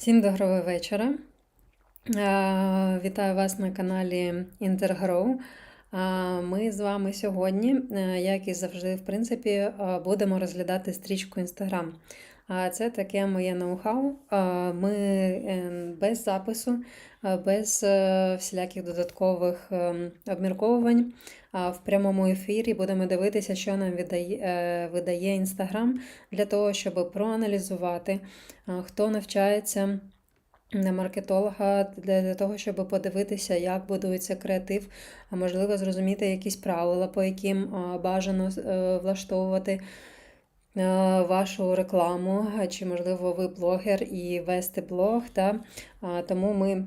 Всім доброго вечора. Е, Вітаю вас на каналі Intergrow. Е, Ми з вами сьогодні, е, як і завжди, в принципі, будемо розглядати стрічку Instagram. Це таке моє ноу-хау. Ми без запису, без всіляких додаткових ем, обмірковувань в прямому ефірі будемо дивитися, що нам е, видає Інстаграм для того, щоб проаналізувати, хто навчається на маркетолога, для, того, щоб подивитися, як будується креатив, а можливо, зрозуміти якісь правила, по яким бажано е, влаштовувати вашу рекламу, чи, можливо, ви блогер і вести блог. Та? Тому ми.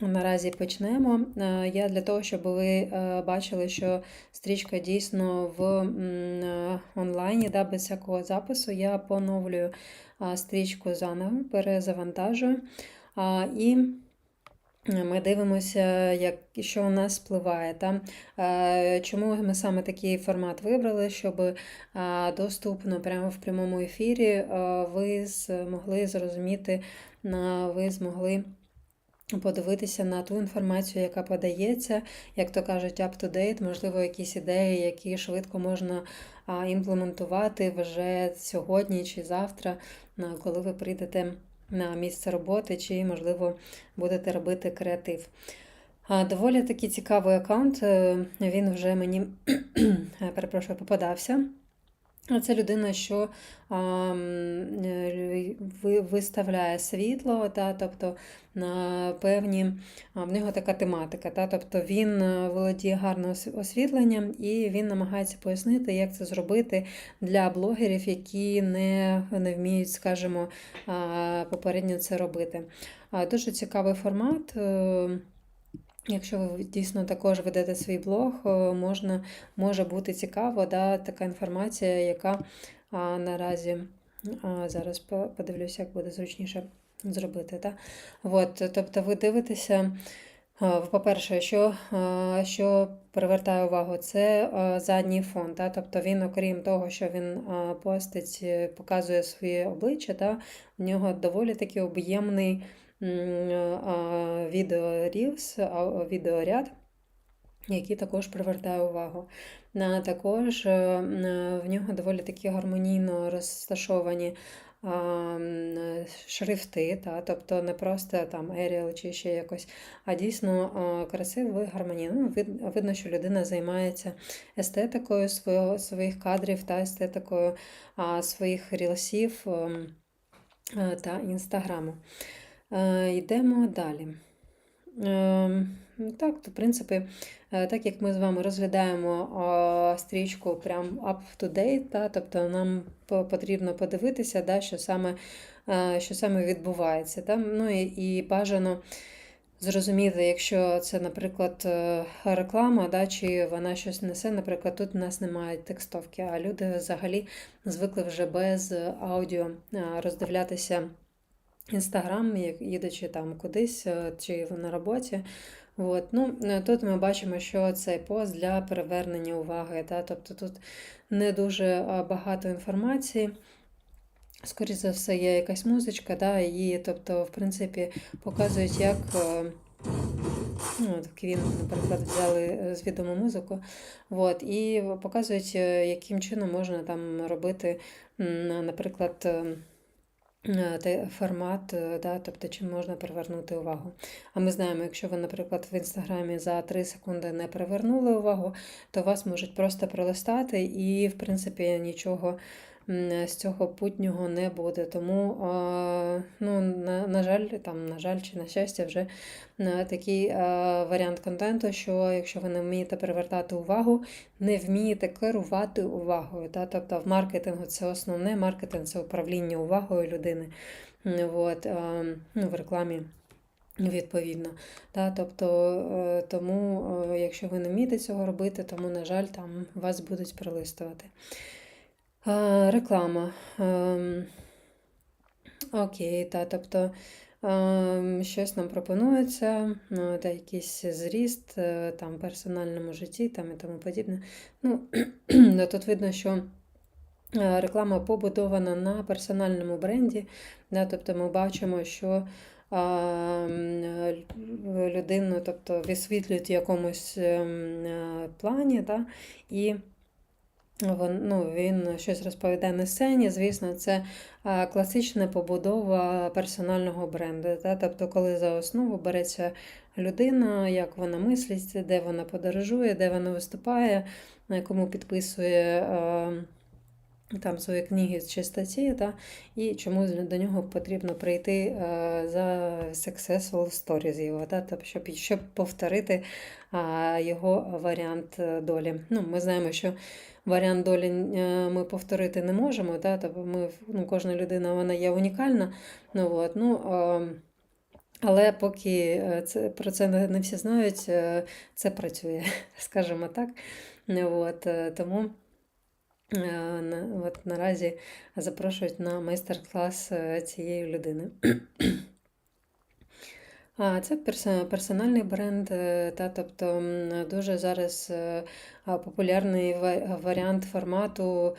Наразі почнемо. Е, Я для того, щоб ви е, бачили, що стрічка дійсно в е, онлайні, да, без всякого запису, я поновлюю стрічку заново, перезавантажую. І ми дивимося, як, що у нас спливає. Та? Чому ми саме такий формат вибрали, щоб доступно прямо в прямому ефірі ви змогли зрозуміти, ви змогли подивитися на ту інформацію, яка подається, як то кажуть, up-to-date, можливо, якісь ідеї, які швидко можна імплементувати вже сьогодні чи завтра, коли ви прийдете на місце роботи, чи, можливо, будете робити креатив. Доволі таки цікавий аккаунт. е, Він вже мені перепрошую, попадався. А Це людина, що а, е, ви- виставляє світло, та, тобто на певні, в нього така тематика. Та, тобто він е, володіє гарним освітленням і він намагається пояснити, як це зробити для блогерів, які не, не вміють, скажімо, попередньо це робити. Дуже цікавий формат. Якщо ви дійсно також ведете свій блог, е, можна, може бути цікаво, да, така інформація, яка а, наразі а, зараз подивлюся, як буде зручніше зробити. Да? От, тобто ви дивитеся, по-перше, що, що привертає увагу, це задній фон. Да? Тобто він, окрім того, що він постить, е, показує своє обличчя, да? у нього доволі таки об'ємний відео Reels, відеоряд, який також привертає увагу. Також е, в нього доволі такі гармонійно розташовані шрифти, та, тобто не просто там Arial чи ще якось, а дійсно красиво і гармонійно. Ну, видно, що людина займається естетикою свого, своїх кадрів та естетикою своїх рілсів ем, е, та інстаграму. Е, Йдемо далі. Ем, ну Так, то, в принципі, е, так як ми з вами розглядаємо стрічку прям up to date, тобто нам потрібно подивитися, да, що саме, е, що саме відбувається. Та, ну, і, і бажано зрозуміти, якщо це, наприклад, е, реклама, да, чи вона щось несе, наприклад, тут у нас немає текстовки, а люди взагалі звикли вже без аудіо роздивлятися. Інстаграм, їдучи там кудись е, чи на роботі. От. Ну, е, тут ми бачимо, що цей пост для перевернення уваги. Та? Тобто тут не дуже е, багато інформації. Скоріше за все, є якась музичка, да? і тобто, в принципі, показують, як. Ну, Квін, наприклад, взяли з музику, от, і показують, яким чином можна там робити, наприклад, е, е, те- формат, е, да, тобто чим можна привернути увагу. А ми знаємо, якщо ви, наприклад, в інстаграмі за 3 секунди не привернули увагу, то вас можуть просто пролистати і, в принципі, нічого з цього путнього не буде. Тому, ну, на, на жаль, там, на жаль, чи на щастя, вже е, такий е, варіант контенту, що якщо ви не вмієте привертати увагу, не вмієте керувати увагою. Та? Тобто в маркетингу це основне, маркетинг це управління увагою людини. От, е, ну, в рекламі. Відповідно, та, тобто, тому, якщо ви не вмієте цього робити, тому, на жаль, там вас будуть пролистувати. Е, Реклама. Ем, Окей, та, тобто ем, щось нам пропонується, ну, та якийсь зріст е, там, в персональному житті там, і тому подібне. Ну, тут видно, що Е, Реклама побудована на персональному бренді. Да, тобто ми бачимо, що а, м, е, лю- людину тобто, висвітлюють в якомусь ем, плані, да, і ну, він щось розповідає на сцені. Звісно, це класична побудова персонального бренду. Да? Тобто, коли за основу береться людина, як вона мислить, де вона подорожує, де вона виступає, на якому підписує. там свої книги чи статті, та, і чому до нього потрібно прийти за successful stories його, та, тобто, щоб, щоб повторити його варіант долі. Ну, Ми знаємо, що варіант долі е, ми повторити не можемо, та, тобто ми, ну, кожна людина вона є унікальна. Ну, от, ну, але поки е, це, про це не всі знають, е, це працює, скажімо так. Ну, От, тому. От наразі запрошують на майстер-клас цієї людини. Це персональний бренд, е, та, тобто дуже зараз е, популярний варіант формату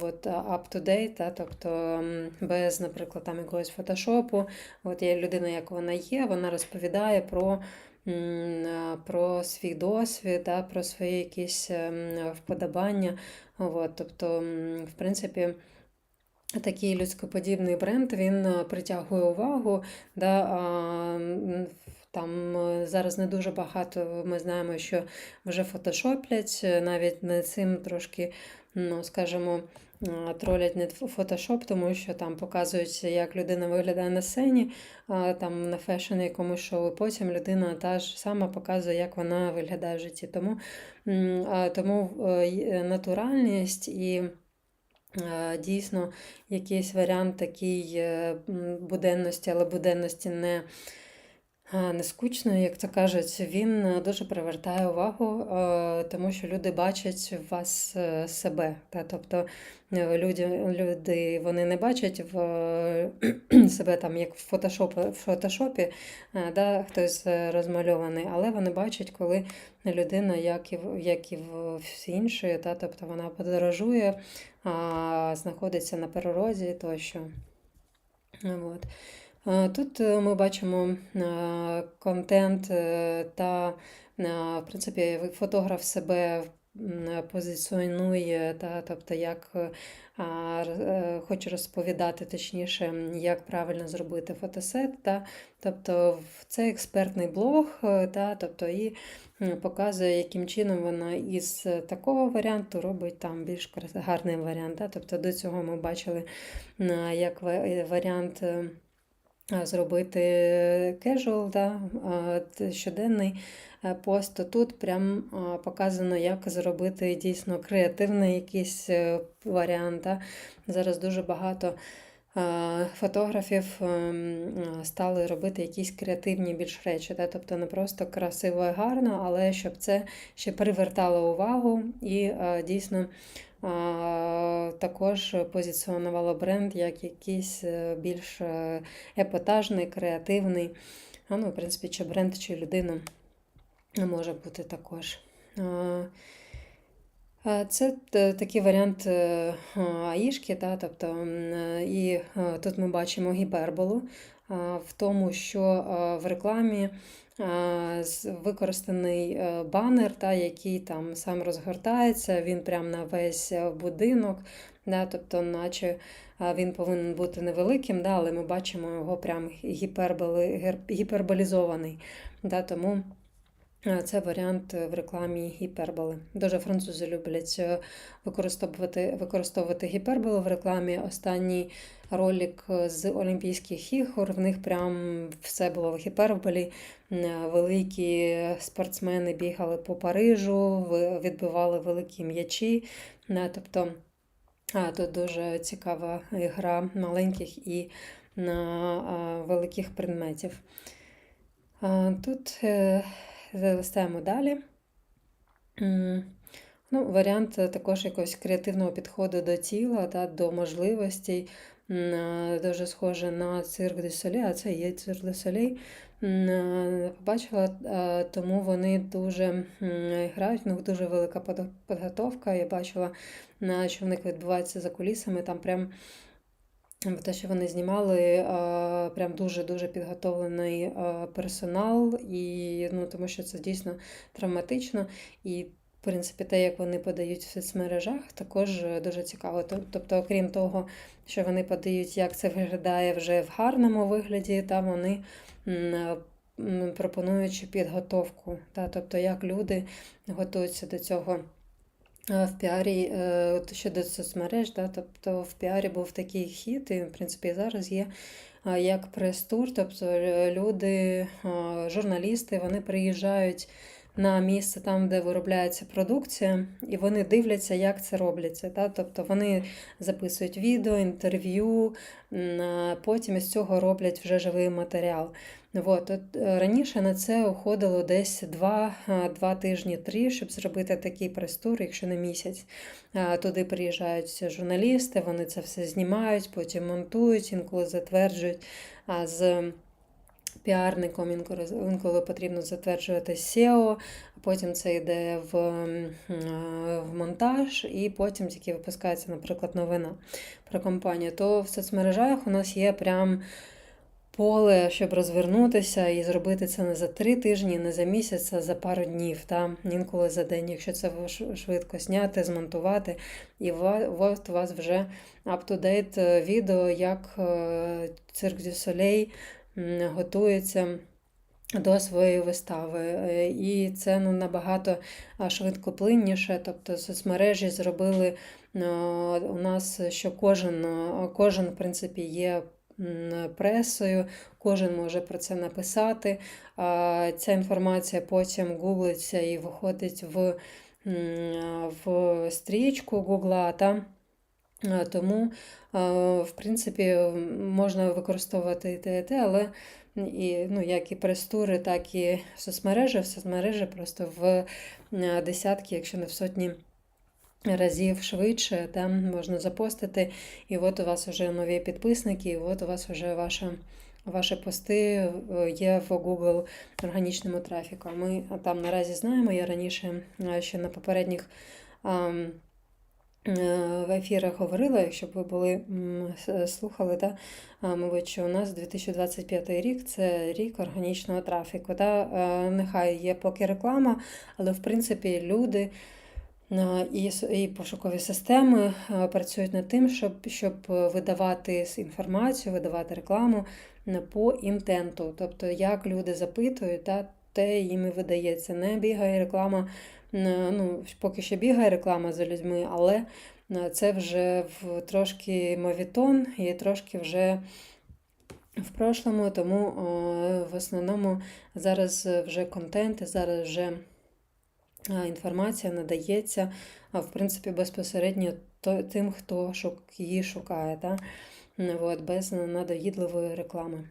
от, up-to-date, та, тобто без, наприклад, там якогось фотошопу. От є людина, як вона є, вона розповідає про, про свій досвід, та, про свої якісь ем, вподобання. От, тобто, в принципі, Такий людськоподібний бренд він е, притягує увагу. Да, а, там е, зараз не дуже багато. Ми знаємо, що вже фотошоплять, е, навіть не цим трошки, ну, скажімо, тролять не фотошоп, тому що там показують, як людина виглядає на сцені, а, там на фешн якомусь шоу. Потім людина та ж сама показує, як вона виглядає в житті. Тому, тому натуральність і. Е, Дійсно, якийсь варіант такий е, буденності, але буденності не, не скучної, як то кажуть, він е, дуже привертає увагу, е, тому що люди бачать в вас е, себе. Тобто е, люди, люди вони не бачать в е, себе там, як в фотошопі, в фотошопі е, да, хтось е, розмальований, але вони бачать, коли людина, як і, як і всі інші, та? тобто вона подорожує знаходиться на природі тощо. От. Е, Тут е, ми бачимо е, контент та, в принципі, фотограф себе позиціонує, та, тобто як хоче розповідати точніше, як правильно зробити фотосет. Та, тобто це експертний блог, та, тобто і показує, яким чином вона із такого варіанту робить там більш гарний варіант. Та, тобто до цього ми бачили як варіант. Е, зробити casual, да, щоденний е, пост, тут прям показано, як зробити дійсно креативний якийсь е, варіант. да. Зараз дуже багато фотографів ем, стали робити якісь креативні більш речі. Да? Тобто не просто красиво і гарно, але щоб це ще привертало увагу і дійсно також позиціонувало бренд як якийсь е, більш е, епатажний, креативний. А, ну, в принципі, чи бренд, чи людина може бути також. Це такий варіант е, аїшки, та, тобто, е, і е, тут ми бачимо гіперболу в тому, що в рекламі використаний е, банер, та, який там сам розгортається, він прям на весь е, будинок, да, тобто, наче він повинен бути невеликим, да, але ми бачимо його прям гіперболи, гіперболізований. Да, тому Е, Це варіант е, в рекламі гіперболи. Дуже французи люблять е, використовувати, використовувати гіперболу в рекламі. Останній ролик е, з Олімпійських ігор. В них прям все було в гіперболі. Великі спортсмени бігали по Парижу, відбивали великі м'ячі. Тобто тут дуже цікава гра маленьких і великих предметів. Тут залистаємо далі. Ну, варіант також якогось креативного підходу до тіла, та, до можливостей. Е, Дуже схоже на цирк де Солей, а це є цирк де Солей. М, е, Побачила, е, тому вони дуже грають, в них дуже велика підготовка. Я бачила, що в них відбувається за кулісами. Там прям те, що вони знімали, е, прям дуже-дуже підготовлений е, персонал, і ну, тому що це дійсно травматично. І в принципі, те, як вони подають в соцмережах, також е, дуже цікаво. Тобто, окрім того, що вони подають, як це виглядає вже в гарному вигляді, та вони пропонуючи підготовку, та, тобто як люди готуються до цього. Е, В піарі е, щодо соцмереж, да, тобто в піарі був такий хід, і в принципі зараз є е, як прес-тур, тобто люди, журналісти, вони приїжджають на місце там, де виробляється продукція, і вони дивляться, як це робляться. Да? Тобто вони записують відео, інтерв'ю, потім із цього роблять вже живий матеріал. От, от е, раніше на це уходило десь два, а, два тижні, три, щоб зробити такий прес-тур, якщо не місяць. Туди приїжджають журналісти, вони це все знімають, потім монтують, інколи затверджують. А з піарником інколи, потрібно затверджувати SEO, потім це йде в, е, в монтаж, і потім тільки випускається, наприклад, новина про компанію. То в соцмережах у нас є прям поле, щоб розвернутися і зробити це не за три тижні, не за місяць, а за пару днів, та інколи за день, якщо це швидко зняти, змонтувати, і от у вас вже up-to-date відео, як е, Цирк дю Солей готується до своєї вистави. Е, І це ну, набагато швидкоплинніше. Тобто соцмережі зробили е, у нас, що кожен, е, кожен в принципі, є пресою, кожен може про це написати. Ця інформація потім гуглиться і виходить в, в стрічку Гугла. Тому, в принципі, можна використовувати і те, але і, ну, як і прес-тури, так і соцмережі. В соцмережі просто в десятки, якщо не в сотні разів швидше, там можна запостити, і от у вас вже нові підписники, і от у вас вже ваша. Ваші пости е, є в Google органічному трафіку. Ми там наразі знаємо, я раніше е, ще на попередніх е, в ефірах говорила, якщо б ви були слухали, та, мабуть, що у нас 2025 рік це рік органічного трафіку. Е, нехай є поки реклама, але в принципі люди і, і пошукові системи е, працюють над тим, щоб, щоб видавати інформацію, видавати рекламу е, по інтенту. Тобто, як люди запитують, та, те їм і видається. Не бігає реклама, е, ну, поки що бігає реклама за людьми, але е, це вже в трошки мовітон і трошки вже в прошлому, тому е, в основному зараз вже контент, зараз вже інформація надається, в принципі, безпосередньо тим, хто її шукає, та? От, без надоїдливої реклами.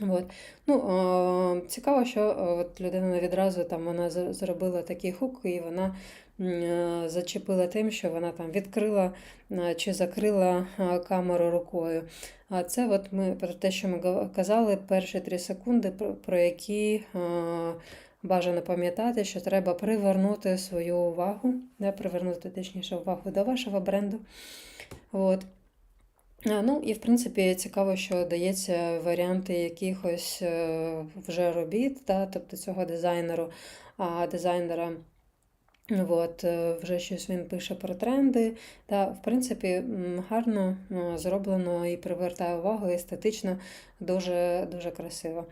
От. Ну, е, цікаво, що е, от людина відразу там вона зробила такий хук, і вона е, зачепила тим, що вона там відкрила е, чи закрила е, камеру рукою. А це от ми про те, що ми казали, перші три секунди, про, які е, бажано пам'ятати, що треба привернути свою увагу, да, привернути точніше увагу до вашого бренду. От. Ну, і в принципі цікаво, що дається варіанти якихось е, вже робіт, та, тобто цього дизайнеру, а дизайнера. От, е, вже щось він пише про тренди. Та, в принципі, гарно е, зроблено і привертає увагу, естетично дуже, дуже красиво.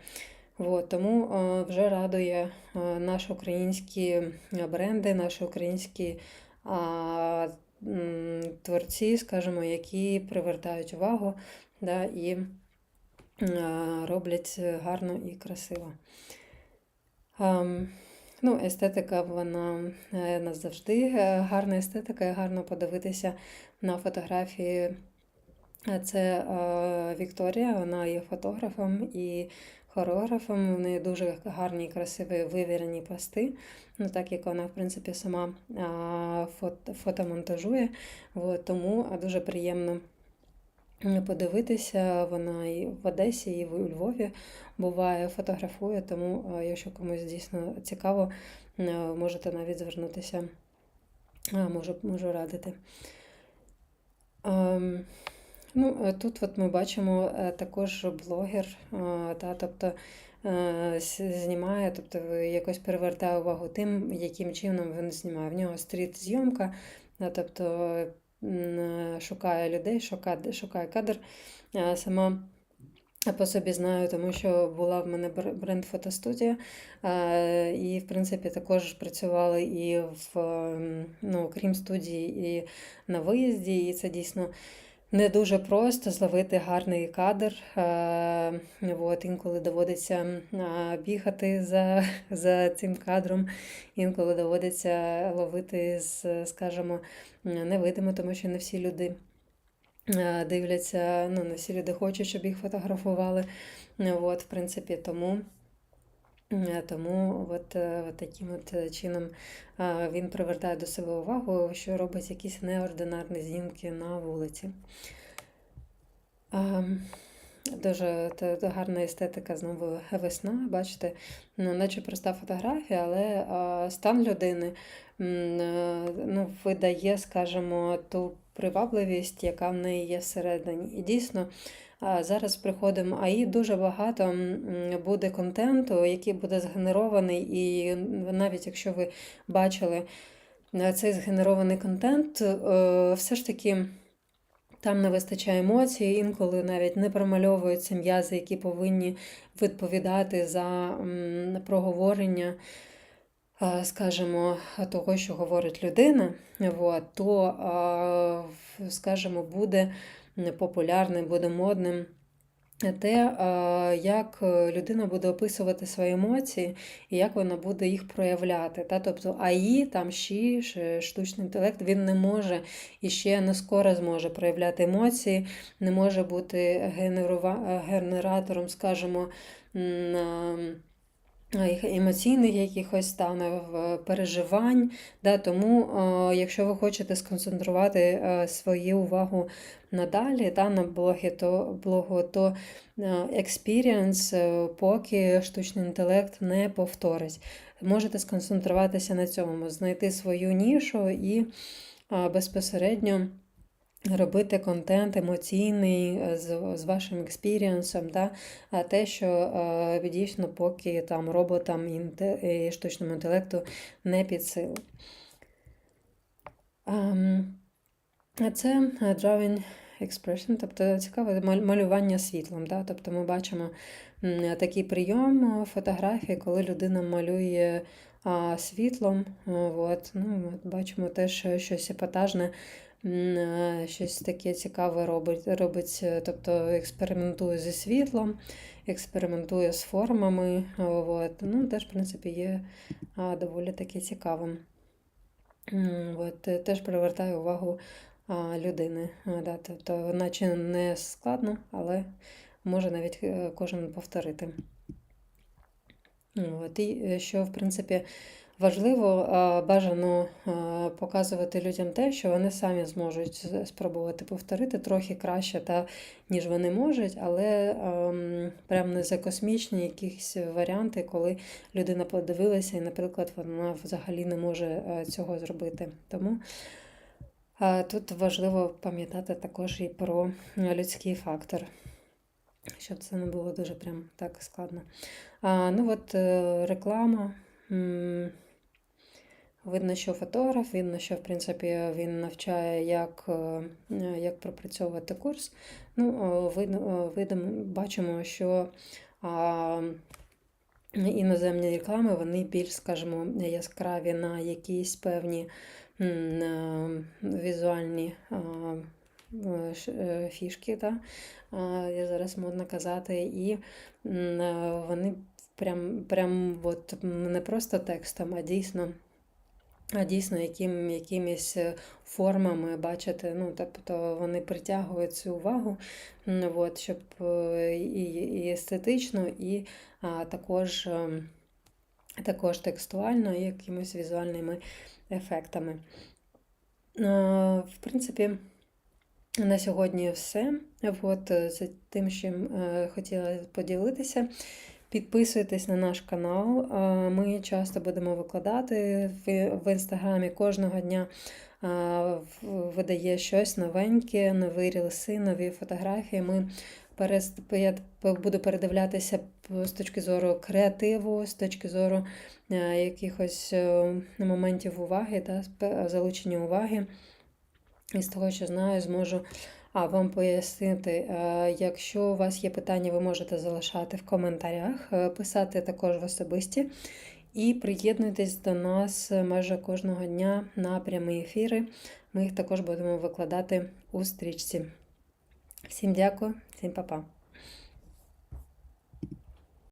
От, тому вже радує наші українські бренди, наші українські а, творці, скажімо, які привертають увагу да, і роблять гарно і красиво. Ну, естетика, вона е, нас завжди е, гарна естетика, і гарно подивитися на фотографії. Це Вікторія, вона є фотографом, і хореографом. В неї дуже гарні, красиві, вивірені пости. Ну, так як вона, в принципі, сама фото, фотомонтажує. От, тому дуже приємно подивитися. Вона і в Одесі, і в Львові буває, фотографує, тому якщо комусь дійсно цікаво, можете навіть звернутися. Можу, можу радити. Ну, е, тут от ми бачимо е, також блогер, е, та, тобто знімає, тобто якось перевертає увагу тим, яким чином він знімає. В нього стріт-зйомка, е, тобто шукає людей, шукає, шукає кадр. Сама по собі знаю, тому що була в мене бренд-фотостудія, е, і, в принципі, також працювали і в, ну, крім студії, і на виїзді, і це дійсно не дуже просто зловити гарний кадр. Е, От, інколи доводиться бігати за, за цим кадром, інколи доводиться ловити, з, скажімо, невидимо, тому що не всі люди е, дивляться, ну, не всі люди хочуть, щоб їх фотографували. От, в принципі, тому. Е, Тому от, е, от таким от е, чином він привертає до себе увагу, що робить якісь неординарні знімки на вулиці. Ем, Дуже гарна естетика знову весна, бачите, ну, наче проста фотографія, але стан людини ну, видає, скажімо, ту привабливість, яка в неї є всередині. І дійсно, зараз приходимо АІ дуже багато буде контенту, який буде згенерований, і навіть якщо ви бачили цей згенерований контент, е, все ж таки. Там не вистачає емоцій, інколи навіть не промальовуються м'язи, які повинні відповідати за проговорення, а, скажімо, того, що говорить людина, то, а, скажімо, буде популярним, буде модним. Те, як е, людина буде описувати свої емоції і як вона буде їх проявляти. Та? Тобто АІ, там ш- штучний інтелект, він не може і ще не скоро зможе проявляти емоції, не може бути генератором, скажімо, м, а, їх емоційних якихось станів, е, переживань. Да, тому, е, якщо ви хочете сконцентрувати е, свою увагу надалі та, на блогі, то, блогу, то е, experience, е, поки штучний інтелект не повторить. Можете сконцентруватися на цьому, знайти свою нішу і е, безпосередньо. Робити контент емоційний е, з, з вашим експірієнсом, да? а те, що е, дійсно поки там роботам і і штучному інтелекту не під силу. Ем, Це е, drawing expression, тобто цікаве малювання світлом. Да? Тобто ми бачимо такий прийом е, фотографії, коли людина малює світлом. е, От. Ну, бачимо теж е, щось епатажне, е, щось таке цікаве робить, робить, е, тобто експериментує зі світлом, експериментує з формами. е, От. Ну, теж, в принципі, є доволі таки цікавим. От, е, теж привертає увагу людини. Да, тобто, наче не складно, але може навіть е, кожен повторити. От, і е, що, в принципі, важливо, бажано показувати людям те, що вони самі зможуть спробувати повторити трохи краще, та, ніж вони можуть, але ем, прям не за космічні якісь варіанти, коли людина подивилася і, наприклад, вона взагалі не може е, цього зробити. Тому тут важливо пам'ятати також і про е, людський фактор, щоб це не було дуже прям так складно. А, ну от е, реклама. Видно, що фотограф, видно, що в принципі він навчає, як, е, як пропрацьовувати курс. Ну, видно, е, бачимо, що а, іноземні реклами вони більш, скажімо, яскраві на якісь певні е, візуальні а, е, е, фішки, да? я зараз модно казати, і вони прям, прям от, не просто текстом, а дійсно а дійсно яким, якимись е, формами, бачите, ну, тобто вони притягують цю увагу, от, щоб е, і, і естетично, і а, також, ем, також текстуально, і якимись візуальними ефектами. Е, В принципі, на сьогодні все. От е, з тим, чим е, хотіла поділитися. Підписуйтесь на наш канал. Е, Ми часто будемо викладати в, інстаграмі кожного дня. е, Видає щось новеньке, нові рілси, нові фотографії. Ми я буду передивлятися з точки зору креативу, з точки зору е, якихось моментів уваги та залучення уваги. І з того, що знаю, зможу а, вам пояснити. Е, Якщо у вас є питання, ви можете залишати в коментарях, е, писати також в особисті. І приєднуйтесь до нас майже кожного дня на прямі ефіри. Ми їх також будемо викладати у стрічці. Всім дякую, всім па-па.